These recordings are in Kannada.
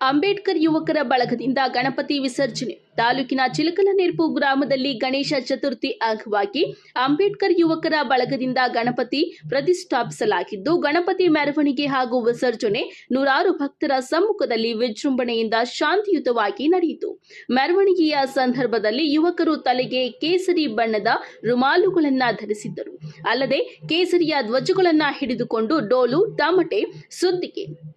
ಅಂಬೇಡ್ಕರ್ ಯುವಕರ ಬಳಗದಿಂದ ಗಣಪತಿ ವಿಸರ್ಜನೆ. ತಾಲೂಕಿನ ಚಿಲಕಲನೆರ್ಪು ಗ್ರಾಮದಲ್ಲಿ ಗಣೇಶ ಚತುರ್ಥಿ ಅಂಗವಾಗಿ ಅಂಬೇಡ್ಕರ್ ಯುವಕರ ಬಳಗದಿಂದ ಗಣಪತಿ ಪ್ರತಿಷ್ಠಾಪಿಸಲಾಗಿದ್ದು, ಗಣಪತಿ ಮೆರವಣಿಗೆ ಹಾಗೂ ವಿಸರ್ಜನೆ ನೂರಾರು ಭಕ್ತರ ಸಮ್ಮುಖದಲ್ಲಿ ವಿಜೃಂಭಣೆಯಿಂದ ಶಾಂತಿಯುತವಾಗಿ ನಡೆಯಿತು. ಮೆರವಣಿಗೆಯ ಸಂದರ್ಭದಲ್ಲಿ ಯುವಕರು ತಲೆಗೆ ಕೇಸರಿ ಬಣ್ಣದ ರುಮಾಲುಗಳನ್ನ ಧರಿಸಿದ್ದರು. ಅಲ್ಲದೆ ಕೇಸರಿಯ ಧ್ವಜಗಳನ್ನ ಹಿಡಿದುಕೊಂಡು ಡೋಲು ತಮಟೆ ಸುದ್ದಿಗೆ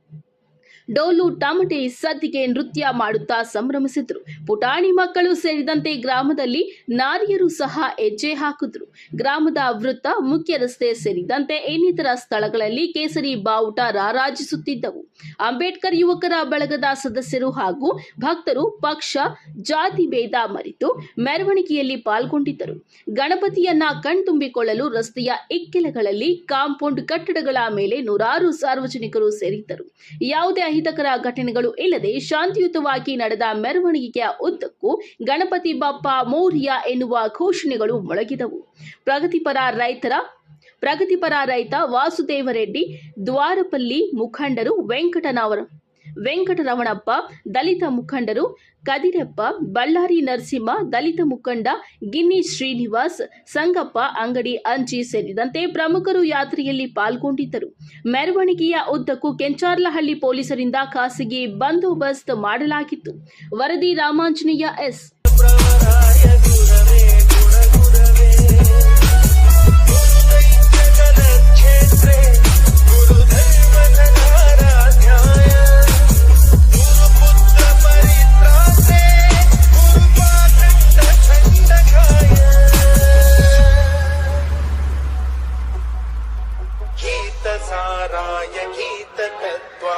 ಡೋಲು ಟಮಟೆ ಸದ್ದಿಗೆ ನೃತ್ಯ ಮಾಡುತ್ತಾ ಸಂಭ್ರಮಿಸಿದ್ರು. ಪುಟಾಣಿ ಮಕ್ಕಳು ಸೇರಿದಂತೆ ಗ್ರಾಮದಲ್ಲಿ ನಾರಿಯರು ಸಹ ಹೆಜ್ಜೆ ಹಾಕಿದ್ರು. ಗ್ರಾಮದ ವೃತ್ತ ಮುಖ್ಯ ರಸ್ತೆ ಸೇರಿದಂತೆ ಇನ್ನಿತರ ಸ್ಥಳಗಳಲ್ಲಿ ಕೇಸರಿ ಬಾವುಟ ರಾರಾಜಿಸುತ್ತಿದ್ದವು. ಅಂಬೇಡ್ಕರ್ ಯುವಕರ ಬಳಗದ ಸದಸ್ಯರು ಹಾಗೂ ಭಕ್ತರು ಪಕ್ಷ, ಜಾತಿ ಭೇದ ಮರೆತು ಮೆರವಣಿಗೆಯಲ್ಲಿ ಪಾಲ್ಗೊಂಡಿದ್ದರು. ಗಣಪತಿಯನ್ನ ಕಣ್ತುಂಬಿಕೊಳ್ಳಲು ರಸ್ತೆಯ ಇಕ್ಕೆಲಗಳಲ್ಲಿ ಕಾಂಪೌಂಡ್ ಕಟ್ಟಡಗಳ ಮೇಲೆ ನೂರಾರು ಸಾರ್ವಜನಿಕರು ಸೇರಿದ್ದರು. ಯಾವುದೇ ಅಹಿತಕರ ಘಟನೆಗಳು ಇಲ್ಲದೆ ಶಾಂತಿಯುತವಾಗಿ ನಡೆದ ಮೆರವಣಿಗೆಯ ಉದ್ದಕ್ಕೂ ಗಣಪತಿ ಬಪ್ಪ ಮೌರ್ಯ ಎನ್ನುವ ಘೋಷಣೆಗಳು ಮೊಳಗಿದವು. ಪ್ರಗತಿಪರ ರೈತರ ಪ್ರಗತಿಪರ ರೈತ ವಾಸುದೇವರೆಡ್ಡಿ, ದ್ವಾರಪಲ್ಲಿ ಮುಖಂಡರು ವೆಂಕಟನವರ, ವೆಂಕಟರಮಣಪ್ಪ, ದಲಿತ ಮುಖಂಡರು ಕದಿರಪ್ಪ, ಬಳ್ಳಾರಿ ನರಸಿಂಹ, ದಲಿತ ಮುಖಂಡ ಗಿನ್ನಿ ಶ್ರೀನಿವಾಸ್, ಸಂಗಪ್ಪ, ಅಂಗಡಿ ಅಂಚಿ ಸೇರಿದಂತೆ ಪ್ರಮುಖರು ಯಾತ್ರೆಯಲ್ಲಿ ಪಾಲ್ಗೊಂಡಿದ್ದರು. ಮೆರವಣಿಗೆಯ ಉದ್ದಕ್ಕೂ ಕೆಂಚಾರ್ಲಹಳ್ಳಿ ಪೊಲೀಸರಿಂದ ಖಾಸಗಿ ಬಂದೋಬಸ್ತ್ ಮಾಡಲಾಗಿತ್ತು. ವರದಿ ರಾಮಾಂಜನೇಯ ಎಸ್. यगित कत्वा